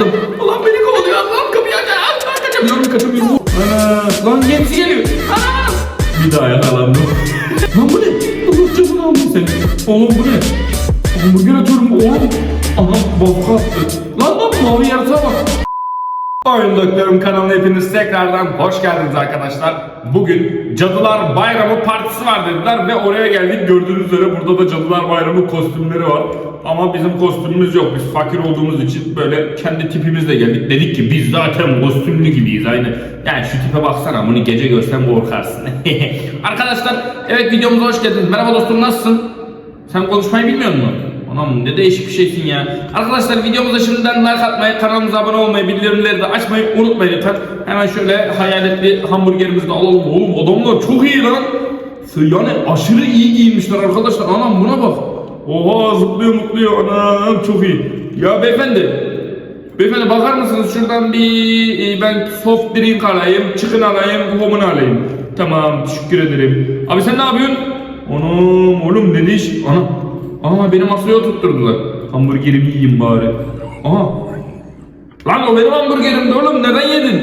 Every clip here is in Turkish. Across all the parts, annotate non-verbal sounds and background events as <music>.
kaldım. Ulan beni kovalıyor. Allah'ım kapıyı aç. Aç aç kaçamıyorum kaçamıyorum. Ana lan gemisi geliyor. Ana. Bir daha yakalandım. lan bu ne? Allah canını almış seni. Oğlum bu ne? Oyun Doktorum kanalına hepiniz tekrardan hoş geldiniz arkadaşlar. Bugün Cadılar Bayramı partisi var dediler ve oraya geldik. Gördüğünüz üzere burada da Cadılar Bayramı kostümleri var. Ama bizim kostümümüz yok. Biz fakir olduğumuz için böyle kendi tipimizle geldik. Dedik ki biz zaten kostümlü gibiyiz aynı. Yani şu tipe baksana bunu gece görsen korkarsın. <laughs> arkadaşlar evet videomuza hoş geldiniz. Merhaba dostum nasılsın? Sen konuşmayı bilmiyor musun? Anam ne değişik bir şeysin ya. Arkadaşlar videomuza şimdiden like atmayı, kanalımıza abone olmayı, bildirimleri de açmayı unutmayın lütfen. Hemen şöyle hayaletli hamburgerimizi de alalım. Oğlum adamlar çok iyi lan. Yani aşırı iyi giyinmişler arkadaşlar. Anam buna bak. Oha zıplıyor mutluyor. Anam çok iyi. Ya beyefendi. Beyefendi bakar mısınız şuradan bir e, ben soft drink alayım, chicken alayım, homunu alayım. Tamam teşekkür ederim. Abi sen ne yapıyorsun? Anam oğlum ne iş? Ana. Aa beni masaya oturtturdular. Hamburgerimi yiyeyim bari. Aha. Lan o benim hamburgerimdi oğlum neden yedin?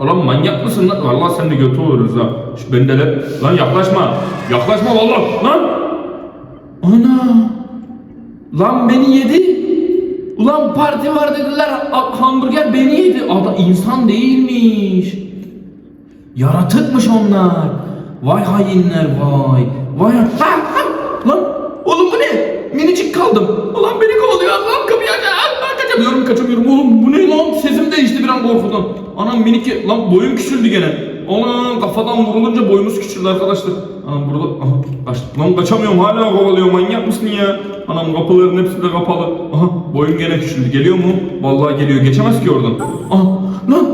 Oğlum manyak mısın lan? Vallahi sen de götü oluruz ha. Şu bendeler. Lan yaklaşma. Yaklaşma vallahi. Lan. Ana. Lan beni yedi. Ulan parti var dediler. Hamburger beni yedi. Ada insan değilmiş. Yaratıkmış onlar. Vay hainler vay. Vay ha, ha. Lan oğlum bu ne? Minicik kaldım. Ulan beni kovalıyor. Allah'ım kapıyı aç. aç, Kaçamıyorum kaçamıyorum. Oğlum bu ne lan? Sesim değişti bir an korkudan. Anam minik lan boyum küçüldü gene. Anam kafadan vurulunca boyumuz küçüldü arkadaşlar. Anam burada aha, kaç, lan kaçamıyorum hala kovalıyor manyak mısın ya? Anam kapıların hepsi de kapalı. Aha boyum gene küçüldü. Geliyor mu? Vallahi geliyor. Geçemez ki oradan. Aha lan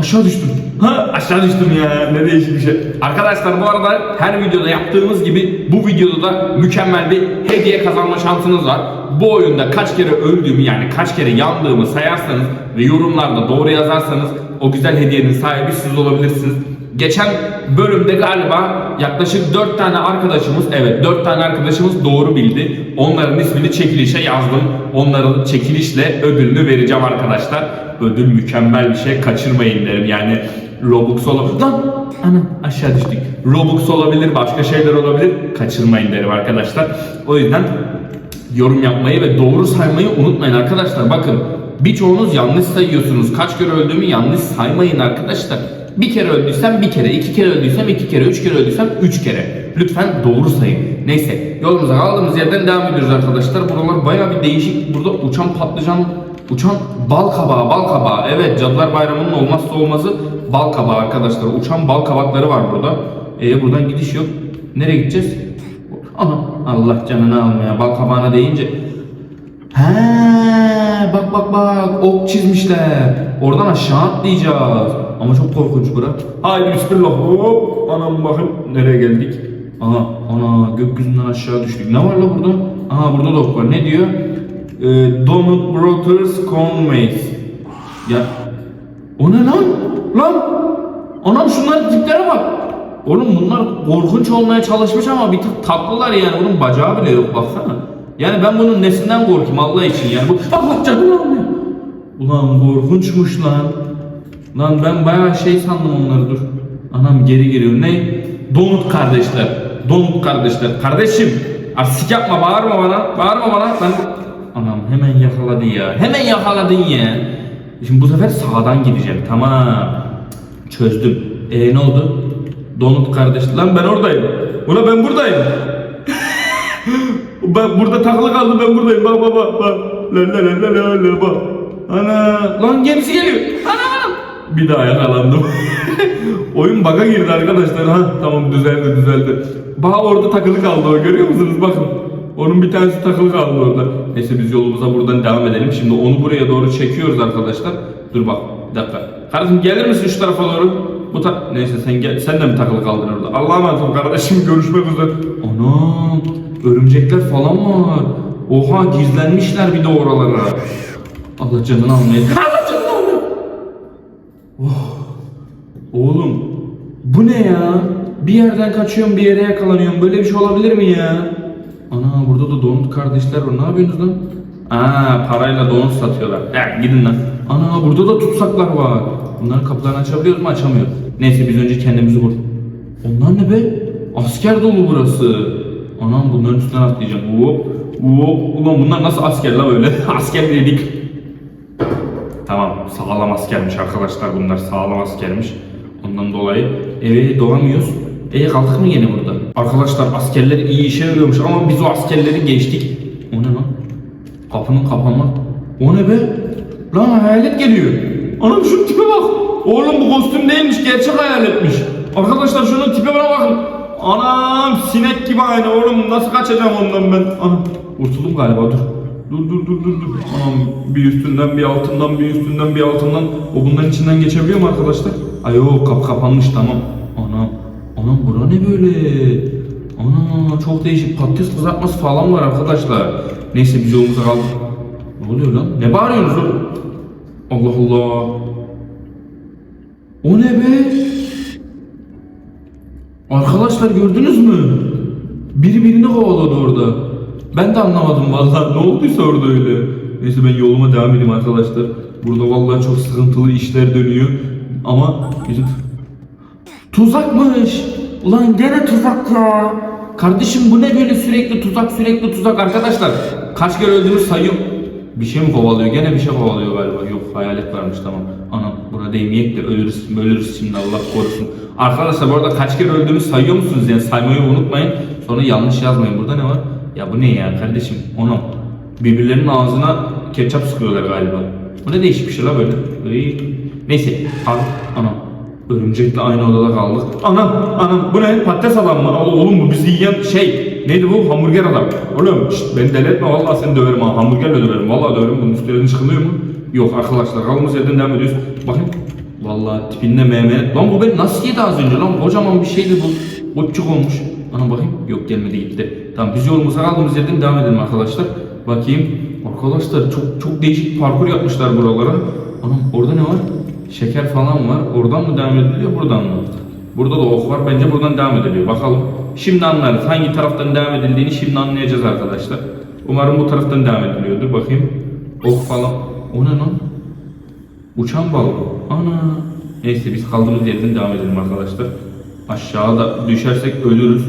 Aşağı düştüm. Ha aşağı düştüm ya. Ne değişik bir şey. Arkadaşlar bu arada her videoda yaptığımız gibi bu videoda da mükemmel bir hediye kazanma şansınız var. Bu oyunda kaç kere öldüğümü yani kaç kere yandığımı sayarsanız ve yorumlarda doğru yazarsanız o güzel hediyenin sahibi siz olabilirsiniz. Geçen bölümde galiba yaklaşık 4 tane arkadaşımız, evet 4 tane arkadaşımız doğru bildi. Onların ismini çekilişe yazdım. Onların çekilişle ödülünü vereceğim arkadaşlar. Ödül mükemmel bir şey, kaçırmayın derim. Yani Robux olabilir. Lan ana aşağı düştük. Robux olabilir, başka şeyler olabilir. Kaçırmayın derim arkadaşlar. O yüzden yorum yapmayı ve doğru saymayı unutmayın arkadaşlar. Bakın birçoğunuz yanlış sayıyorsunuz. Kaç kere öldüğümü yanlış saymayın arkadaşlar. Bir kere öldüysem bir kere, iki kere öldüysem iki kere, üç kere öldüysem üç kere. Lütfen doğru sayın. Neyse yolumuza kaldığımız yerden devam ediyoruz arkadaşlar. Buralar baya bir değişik. Burada uçan patlıcan, uçan bal kabağı, bal kabağı. Evet Cadılar Bayramı'nın olmazsa olmazı bal kabağı arkadaşlar. Uçan bal kabakları var burada. Ee, buradan gidiş yok. Nereye gideceğiz? Ana Allah canını almaya bal kabağına deyince He bak bak bak ok çizmişler. Oradan aşağı atlayacağız. Ama çok korkunç bura. Haydi bismillah hop. Anam bakın nereye geldik. Aha ana gökyüzünden aşağı düştük. Ne var la burada? Aha burada da var. Ne diyor? Ee, Donut Brothers Conmays. Ya o ne lan? Lan! Anam şunların tiplere bak. Oğlum bunlar korkunç olmaya çalışmış ama bir tık tatlılar yani. Bunun bacağı bile yok baksana. Yani ben bunun nesinden korkayım Allah için yani. Bu Allah canını almıyor. Ulan korkunçmuş lan. Lan ben bayağı şey sandım onları dur. Anam geri geliyor. Ne? Donut kardeşler. Donut kardeşler. Kardeşim. Arsik yapma bağırma bana. Bağırma bana. Ben... Anam hemen yakaladı ya. Hemen yakaladın ya. Şimdi bu sefer sağdan gideceğim. Tamam. Çözdüm. E ne oldu? Donut kardeş. Lan ben oradayım. Ulan ben buradayım. <laughs> ben burada takılı kaldım ben buradayım. Bak bak bak. bak. La la la la bak. Ana. Lan gemisi geliyor. Ana. Bir daha yakalandım. <laughs> Oyun bug'a girdi arkadaşlar. Ha tamam düzeldi düzeldi. Bak orada takılı kaldı o görüyor musunuz? Bakın. Onun bir tanesi takılı kaldı orada. Neyse biz yolumuza buradan devam edelim. Şimdi onu buraya doğru çekiyoruz arkadaşlar. Dur bak bir dakika. Kardeşim gelir misin şu tarafa doğru? Bu ta Neyse sen gel. Sen de mi takılı kaldın orada? Allah'a emanet ol kardeşim. <laughs> Görüşmek üzere. Anam. Örümcekler falan var. Oha gizlenmişler bir de oralara. Allah canını almaya. <laughs> Almıyor. Oğlum bu ne ya? Bir yerden kaçıyorum bir yere yakalanıyorum. Böyle bir şey olabilir mi ya? Ana burada da donut kardeşler var. Ne yapıyorsunuz lan? Aa parayla donut satıyorlar. Ya gidin lan. Ana burada da tutsaklar var. Bunların kapılarını açabiliyoruz mu? Açamıyoruz. Neyse biz önce kendimizi vur. Onlar ne be? Asker dolu burası. Anam bunların üstünden atlayacağım. Hop hop. Ulan bunlar nasıl asker la böyle? <laughs> asker dedik. Tamam sağlam askermiş arkadaşlar bunlar sağlam askermiş. Ondan dolayı eve doğamıyoruz. E kaldık mı yine burada? Arkadaşlar askerler iyi işe yarıyormuş ama biz o askerleri geçtik. O ne lan? Kapının kapanma. O ne be? Lan hayalet geliyor. Anam şu tipe bak. Oğlum bu kostüm değilmiş gerçek hayaletmiş. Arkadaşlar şunun tipine bakın. Anam sinek gibi aynı oğlum nasıl kaçacağım ondan ben? Anam kurtuldum galiba dur. Dur dur dur dur dur. Anam bir üstünden bir altından bir üstünden bir altından. O bunların içinden geçebiliyor mu arkadaşlar? Ay yok kapı kapanmış tamam. Anam. Anam bura ne böyle? Ana çok değişik patates kızartması falan var arkadaşlar. Neyse biz yolumuza kaldık. Ne oluyor lan? Ne bağırıyorsunuz oğlum? Allah Allah. O ne be? Arkadaşlar gördünüz mü? Biri birini kovaladı orada. Ben de anlamadım vallahi ne olduysa orada öyle. Neyse ben yoluma devam edeyim arkadaşlar. Burada vallahi çok sıkıntılı işler dönüyor. Ama. Tuzakmış. Ulan gene tuzak ya. Kardeşim bu ne böyle sürekli tuzak sürekli tuzak arkadaşlar. Kaç kere öldüğümüz sayıyorum. Bir şey mi kovalıyor? Gene bir şey kovalıyor galiba. Yok hayalet varmış tamam. Anam buna değmeyek de ölürüz, ölürüz şimdi Allah korusun. Arkadaşlar bu arada kaç kere öldüğümü sayıyor musunuz? Yani saymayı unutmayın. Sonra yanlış yazmayın. Burada ne var? Ya bu ne ya kardeşim? Onu birbirlerinin ağzına ketçap sıkıyorlar galiba. Bu ne değişik bir şey la böyle. Iy. Neyse. Al. Anam. Örümcekle aynı odada kaldık. Anam, anam bu ne? Patates adam mı? Oğlum bu bizi yiyen şey. Neydi bu? Hamburger adam. Oğlum şşt, beni deli etme vallahi seni döverim ha. Hamburgerle döverim. Vallahi döverim. Bunun üstlerine çıkılıyor mu? Yok arkadaşlar kaldığımız yerden devam ediyoruz. Bakın. Vallahi tipinde meme. Lan bu beni nasıl yedi az önce lan? Kocaman bir şeydi bu. Botçuk olmuş. Ana bakayım. Yok gelmedi gitti. Tamam biz yolumuza kaldığımız yerden devam edelim arkadaşlar. Bakayım. Arkadaşlar çok çok değişik parkur yapmışlar buralara. Anam orada ne var? Şeker falan var. Oradan mı devam ediliyor, buradan mı? Burada da ok var. Bence buradan devam ediliyor. Bakalım. Şimdi anlarız. Hangi taraftan devam edildiğini şimdi anlayacağız arkadaşlar. Umarım bu taraftan devam ediliyordur. Bakayım. Ok falan. O ne lan? Uçan balon. Ana. Neyse biz kaldığımız yerden devam edelim arkadaşlar. Aşağıda düşersek ölürüz.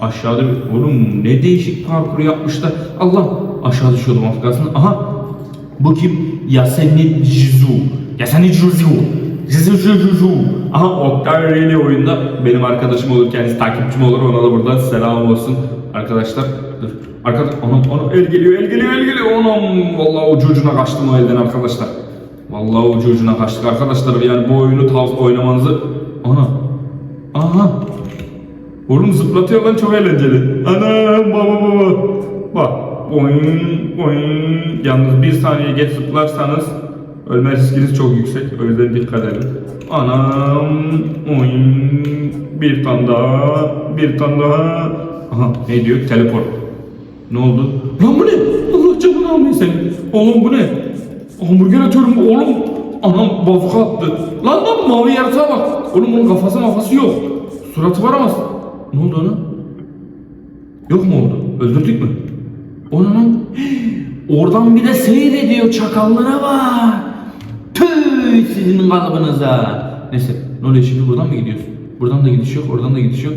Aşağıda. Oğlum ne değişik parkur yapmışlar. Allah. Aşağı düşüyordum az. Aha. Bu kim? Yasemin Jizu. Yasemin Jizu. Jizu Jizu. Aha Oktay Reyli oyunda benim arkadaşım olur. Kendisi takipçim olur. Ona da buradan selam olsun. Arkadaşlar dur. Arkadaş, anam, anam el geliyor, el geliyor, el geliyor. Anam, vallahi ucu ucuna kaçtım o elden arkadaşlar. Vallahi ucu ucuna kaçtık arkadaşlar. Yani bu oyunu tavsiye oynamanızı... Ana. Aha. Oğlum zıplatıyor lan çok eğlenceli. Ana baba baba. Bak. Boing boing. Yalnız bir saniye geç zıplarsanız ölme riskiniz çok yüksek. O yüzden dikkat edin. Anam. Boing. Bir tane daha. Bir tane daha. Aha ne diyor? Teleport. Ne oldu? Lan bu ne? Allah canını almayın seni. Oğlum bu ne? Hamburger atıyorum oğlum. Anam bazuka attı. Lan lan mavi yaratığa bak. Oğlum bunun kafası mafası yok. Suratı var ama. Ne oldu ona? Yok mu oldu? Öldürdük mü? Onu lan. <gasps> Oradan bir de seyrediyor çakallara bak. Tüy sizin kalıbınıza. Neyse ne oluyor şimdi buradan mı gidiyorsun? Buradan da gidiş yok, oradan da gidiş yok.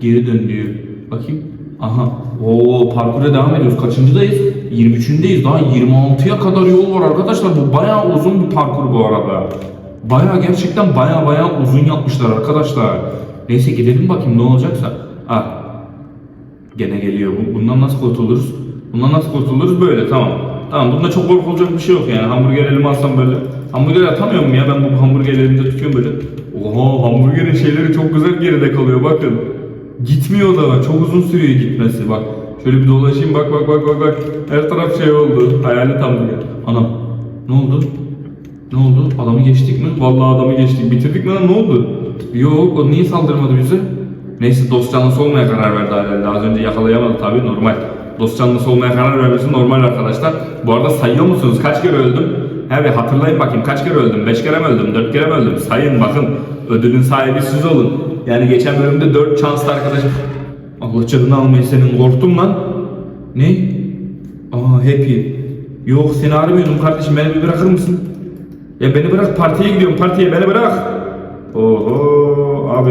Geri dön diyor. Bakayım. Aha. Oo parkura devam ediyoruz. Kaçıncıdayız? 23'ündeyiz. Daha 26'ya kadar yol var arkadaşlar. Bu bayağı uzun bir parkur bu arada. Bayağı gerçekten bayağı bayağı uzun yapmışlar arkadaşlar. Neyse gidelim bakayım ne olacaksa. Ah Gene geliyor. Bu- Bundan nasıl kurtuluruz? Bundan nasıl kurtuluruz? Böyle tamam. Tamam bunda çok korkulacak bir şey yok yani. Hamburger elime alsam böyle. Hamburger atamıyor muyum ya? Ben bu hamburger elimde tutuyorum böyle. Oha hamburgerin şeyleri çok güzel geride kalıyor bakın. Gitmiyor da çok uzun sürüyor gitmesi bak. Şöyle bir dolaşayım bak bak bak bak bak. Her taraf şey oldu. Hayalet hamburger. Anam ne oldu? Ne oldu? Adamı geçtik mi? Vallahi adamı geçtik. Bitirdik mi lan ne oldu? Yok o niye saldırmadı bize? Neyse dost canlısı olmaya karar verdi herhalde. Az önce yakalayamadı tabii normal. Dost canlısı olmaya karar vermesi normal arkadaşlar. Bu arada sayıyor musunuz? Kaç kere öldüm? He bir hatırlayın bakayım kaç kere öldüm? 5 kere mi öldüm? 4 kere mi öldüm? Sayın bakın. Ödülün sahibi siz olun. Yani geçen bölümde 4 şanslı arkadaşım. Allah canını almayı senin korktum lan. Ne? Aa happy. Yok seni aramıyordum kardeşim beni bir bırakır mısın? Ya beni bırak partiye gidiyorum partiye beni bırak. Oho abi.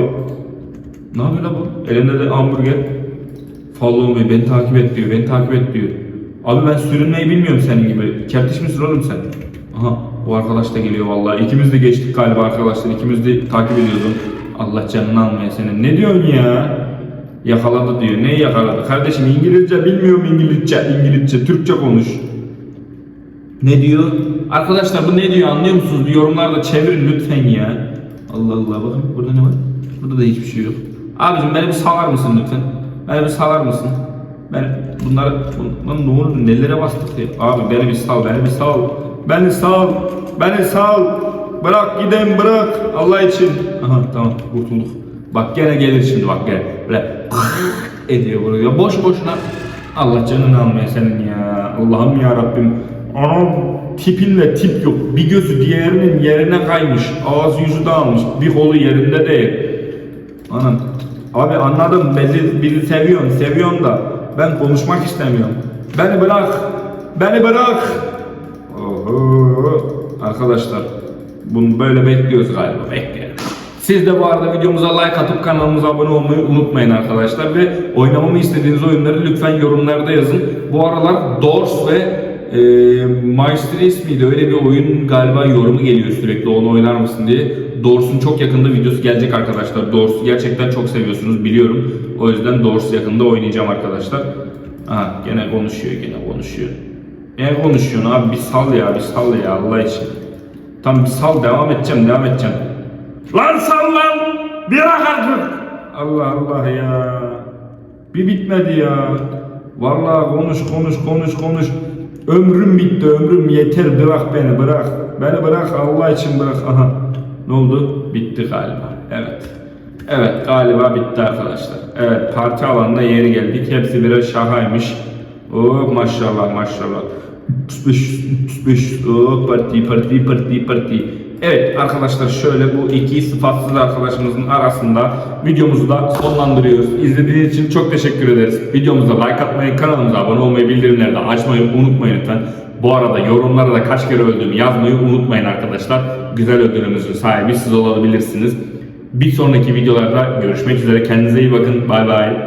Ne yapıyor lan bu? Elinde de hamburger. Follow me beni takip et diyor beni takip et diyor. Abi ben sürünmeyi bilmiyorum senin gibi. Kertiş misin oğlum sen? Aha bu arkadaş da geliyor vallahi. İkimiz de geçtik galiba arkadaşlar. İkimiz de takip ediyordum. Allah canını almaya senin. Ne diyorsun ya? Yakaladı diyor. Neyi yakaladı? Kardeşim İngilizce bilmiyorum İngilizce. İngilizce. Türkçe konuş. Ne diyor? Arkadaşlar bu ne diyor anlıyor musunuz? Yorumlarda çevirin lütfen ya. Allah Allah bakın burada ne var? Burada da hiçbir şey yok. Abicim beni bir salar mısın lütfen? Beni bir salar mısın? Ben bunları bunlar ne oldu? Nelere bastık ya? Abi beni bir sal, beni bir sal. Beni sal. Beni sal. Bırak gideyim bırak. Allah için. Aha tamam kurtulduk. Bak gene gelir şimdi bak gel. Böyle <laughs> ediyor vuruyor. Boş boşuna. Allah canını almaya senin ya. Allah'ım ya Rabbim. Anam tipinle tip yok. Bir gözü diğerinin yerine kaymış. Ağzı yüzü dağılmış. Bir kolu yerinde değil. Anam. Abi anladım. Beni, bizi seviyorsun. Seviyorsun da. Ben konuşmak istemiyorum. Beni bırak. Beni bırak. Oho. Arkadaşlar. Bunu böyle bekliyoruz galiba. Bekleyelim. Siz de bu arada videomuza like atıp kanalımıza abone olmayı unutmayın arkadaşlar ve oynamamı istediğiniz oyunları lütfen yorumlarda yazın. Bu aralar Doors ve e, Maestris miydi öyle bir oyun galiba yorumu geliyor sürekli onu oynar mısın diye. Doors'un çok yakında videosu gelecek arkadaşlar. Doors'u gerçekten çok seviyorsunuz biliyorum. O yüzden Doors yakında oynayacağım arkadaşlar. Aha gene konuşuyor gene konuşuyor. Ne konuşuyorsun abi bir sal ya bir sal ya Allah için. Tam bir sal devam edeceğim devam edeceğim. Lan sal lan! Bırak artık! Allah Allah ya. Bir bitmedi ya. Vallahi konuş konuş konuş konuş. Ömrüm bitti ömrüm yeter bırak beni bırak. Beni bırak Allah için bırak. Aha. Ne oldu? Bitti galiba. Evet. Evet galiba bitti arkadaşlar. Evet parti alanına yeri geldik. Hepsi birer şahaymış. Oh maşallah maşallah. 35 35 oh parti parti parti parti. Evet arkadaşlar şöyle bu iki sıfatsız arkadaşımızın arasında videomuzu da sonlandırıyoruz. İzlediğiniz için çok teşekkür ederiz. Videomuza like atmayı, kanalımıza abone olmayı, bildirimleri de açmayı unutmayın lütfen. Bu arada yorumlara da kaç kere öldüğümü yazmayı unutmayın arkadaşlar. Güzel ödülümüzün sahibi siz olabilirsiniz. Bir sonraki videolarda görüşmek üzere. Kendinize iyi bakın. Bay bay.